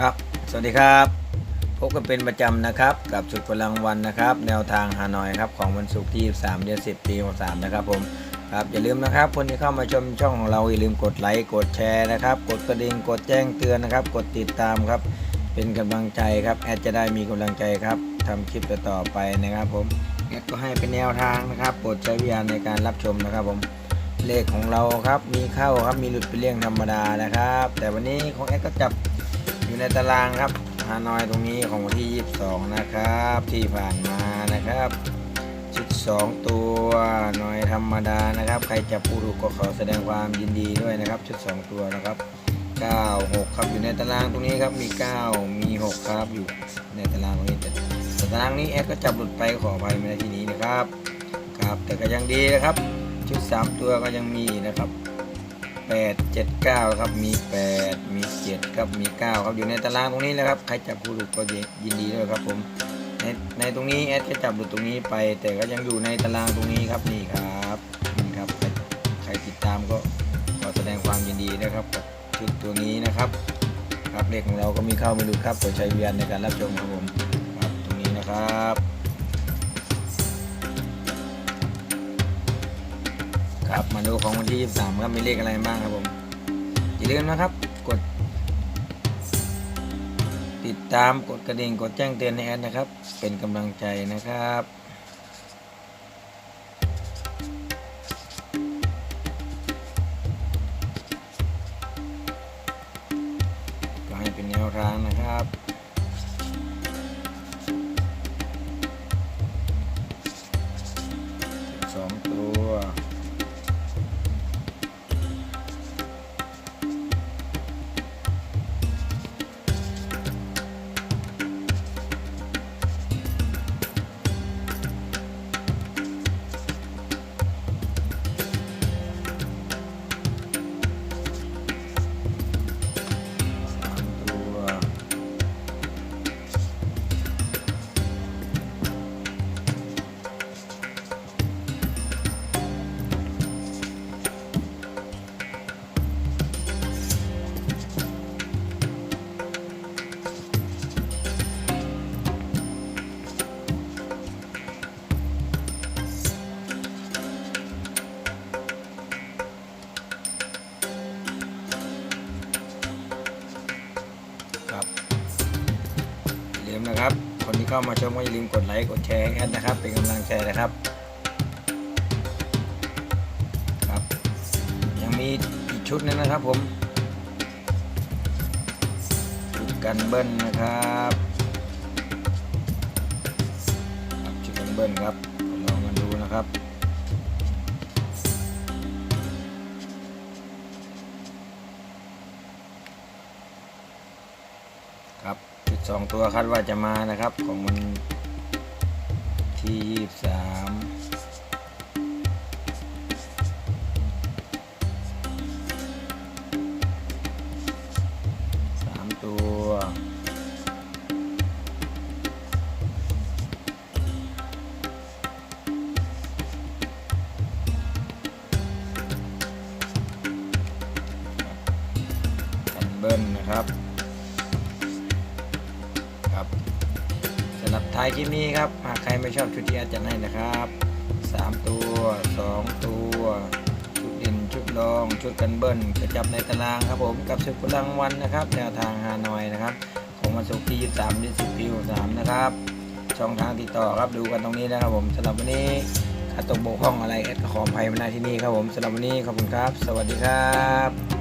ครับ สวัสดีครับ พบกันเป็นประจำนะครับ กับสุดพลังวันนะครับ แนวทางฮานอยครับของวันศุกร์ที่ 3 เดือน 10 ปี63นะครับผมครับอย่าลืมนะครับ คนที่เข้ามาชมช่องของเราอย่าลืมกดไลค์กดแชร์นะครับ กดกระดิ่งกดแจ้งเตือนนะครับ กดติดตามครับ เป็นกำลังใจครับแอดจะได้มีกำลังใจครับทำคลิปต่อไปนะครับ ผมแอดก็ให้เป็นแนวทางนะครับโปรดใช้วิญญาณในการรับชมนะครับผมเลขของเราครับมีเข้าครับมีหลุดไปเลี่ยงธรรมดานะครับ แต่วันนี้ของแอดก็จับ ในตารางครับฮานอยตรงนี้ของวันที่ 22 นะครับ ที่ผ่านมานะครับ ชุด 2 ตัวหน่อยธรรมดานะครับ ใครจับผู้ถูกก็ขอแสดงความยินดีด้วยนะครับ ชุด 2 ตัวนะครับ 9 6 ครับอยู่ในตารางตรงนี้ครับมี 9 มี 6 ครับอยู่ในตารางตรงนี้แต่ตารางนี้แอดก็จับหลุดไปขออภัยไม่ได้ที่นี้นะครับครับแต่ก็ยังดีนะครับ ชุด 3 ตัวก็ยังมีนะครับ 8 7 9ครับมี 8 มี 7 ครับมี 9 ครับอยู่ในตารางตรงนี้แหละครับ ใครจับคู่ถูกก็ยินดีด้วยครับผมในในตรงนี้แอดก็จับหลุดตรงนี้ไป แต่ก็ยังอยู่ในตารางตรงนี้ครับนี่ครับนี่ครับใครใครติดตามก็ขอแสดงความยินดีนะครับกับชุดตัวนี้นะครับ ครับเลขของเราก็มีเข้ามีหลุดครับโปรดใช้วิญญาณในการรับชมครับผมครับตรงนี้นะครับ ครับ มาดูของวันที่ 23 ครับมีเลขอะไรบ้างครับผม อย่าลืมนะครับ กด ติดตามกดกระดิ่งกดแจ้งเตือนในแอดนะครับ เป็นกำลังใจนะครับก็ให้เป็นแนวทางนะครับ มนะครับ คนที่เข้ามาชมก็อย่าลืมกดไลค์กดแชร์ให้แอดนะครับ เป็นกำลังใจนะครับครับ ยังมีอีกชุดนึงนะครับผมชุดกันเบิ้ลนะครับครับชุดกันเบิ้ลครับลองมาดูนะครับ สองตัวคาดว่าจะมานะครับ ของมันที่ยี่สามสามตัวกันนะครับ ท้ายคลิปนี้ครับ หากใครไม่ชอบชุดที่อาจารย์ให้นะครับ 3 ตัว 2 ตัว ชุดเด่นชุดรอง ชุดกันเบิ้ลกระจับในตารางครับผมกับสุดพลังวันนะครับ แนวทางฮานอยนะครับ ของวันศุกร์ที่ 23เดือน10ปี63นะครับ ช่องทางติดต่อครับดูกันตรงนี้นะครับผมสำหรับวันนี้ขาตกบกพร่องอะไรแอดก็ขออภัยมาณที่นี่ครับผมสำหรับวันนี้ขอบคุณครับ สวัสดีครับ